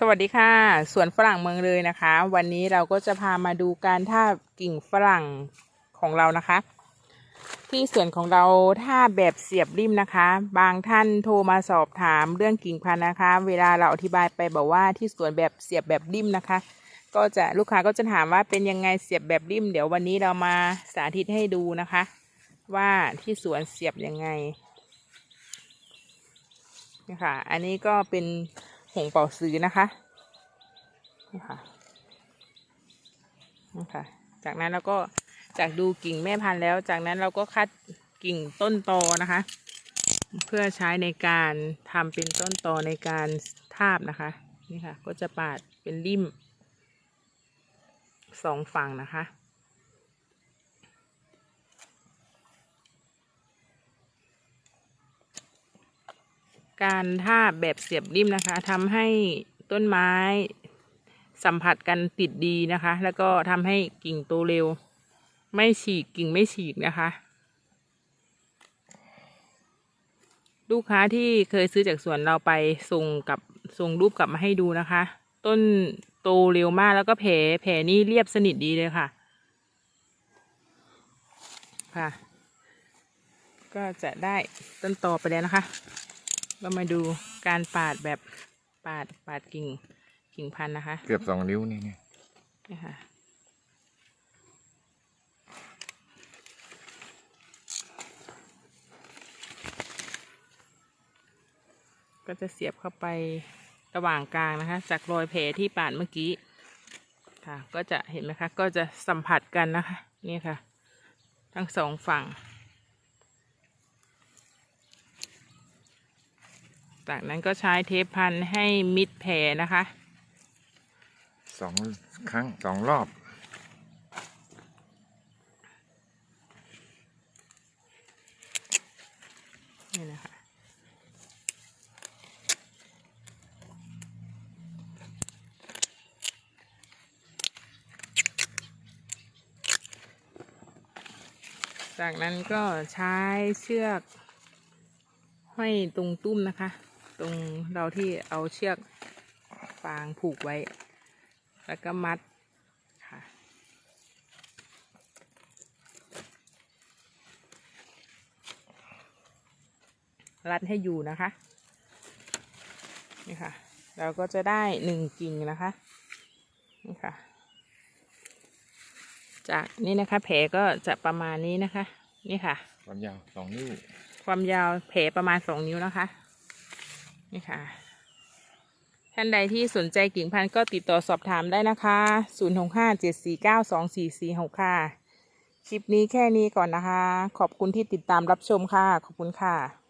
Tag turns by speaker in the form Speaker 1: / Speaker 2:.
Speaker 1: สวัสดีค่ะสวนฝรั่งเมืองเลยนะคะ วันนี้เราก็จะพามาดูการท่ากิ่งฝรั่งของเรานะคะ ที่สวนของเราถ้าแบบเสียบริมนะคะ บางท่านโทรมาสอบถามเรื่องกิ่งพันธุ์นะคะ เวลาเราอธิบายไปบอกว่าที่สวนแบบเสียบแบบริมนะคะ ก็จะลูกค้าก็จะถามว่าเป็นยังไงเสียบแบบริม เดี๋ยววันนี้เรามาสาธิตให้ดูนะคะ ว่าที่สวนเสียบยังไงนี่ค่ะ อันนี้ก็เป็น หงเป่าซื้อนะคะนี่ค่ะนี่ค่ะ จากนั้นเราก็จากดูกิ่งแม่พันธุ์แล้ว จากนั้นเราก็คัดกิ่งต้นตอนะคะ เพื่อใช้ในการทำเป็นต้นตอในการทาบนะคะ นี่ค่ะ ก็จะปาดเป็นริมสองฝั่งนะคะ การทาบแบบเสียบริมนะคะทำให้ต้นไม้สัมผัสกันติดดีนะคะ แล้วก็ทำให้กิ่งโตเร็ว ไม่ฉีกกิ่งไม่ฉีกนะคะ ลูกค้าที่เคยซื้อจากสวนเราไปส่งกับส่งรูปกลับมาให้ดูนะคะ ต้นโตเร็วมากแล้วก็แผลแผลนี่เรียบสนิทดีเลยค่ะ ค่ะ ก็จะได้ต้นต่อไปแล้วนะคะ ก็มาดูการปาดแบบปาดปาดกิ่งกิ่งพันธุ์นะคะ
Speaker 2: เกือบสองนิ้วนี่ไง
Speaker 1: นี่ค่ะก็จะเสียบเข้าไประหว่างกลางนะคะ จากรอยแผลที่ปาดเมื่อกี้ค่ะ ก็จะเห็นไหมคะ ก็จะสัมผัสกันนะคะ นี่ค่ะ ทั้งสองฝั่ง จากนั้นก็ใช้เทปพันให้มิดแผลนะคะ
Speaker 2: สองครั้งสองรอบ
Speaker 1: นี่นะคะจากนั้นก็ใช้เชือกห้อยตรงตุ้มนะคะ ตรงเราที่เอาเชือกฟางผูกไว้ แล้วก็มัดค่ะ รัดให้อยู่นะคะ นี่ค่ะ เราก็จะได้หนึ่งกิ่งนะคะ นี่ค่ะ จากนี้นะคะแผลก็จะประมาณนี้นะคะ นี่ค่ะ
Speaker 2: ความยาวสองนิ้ว
Speaker 1: ความยาวแผลประมาณสองนิ้วนะคะ นี่ค่ะ ท่านใดที่สนใจกิ่งพันธุ์ก็ติดต่อสอบถามได้นะคะ0 6 5 7 4 9 2 4 4 6ค่ะ คลิปนี้แค่นี้ก่อนนะคะ ขอบคุณที่ติดตามรับชมค่ะ ขอบคุณค่ะ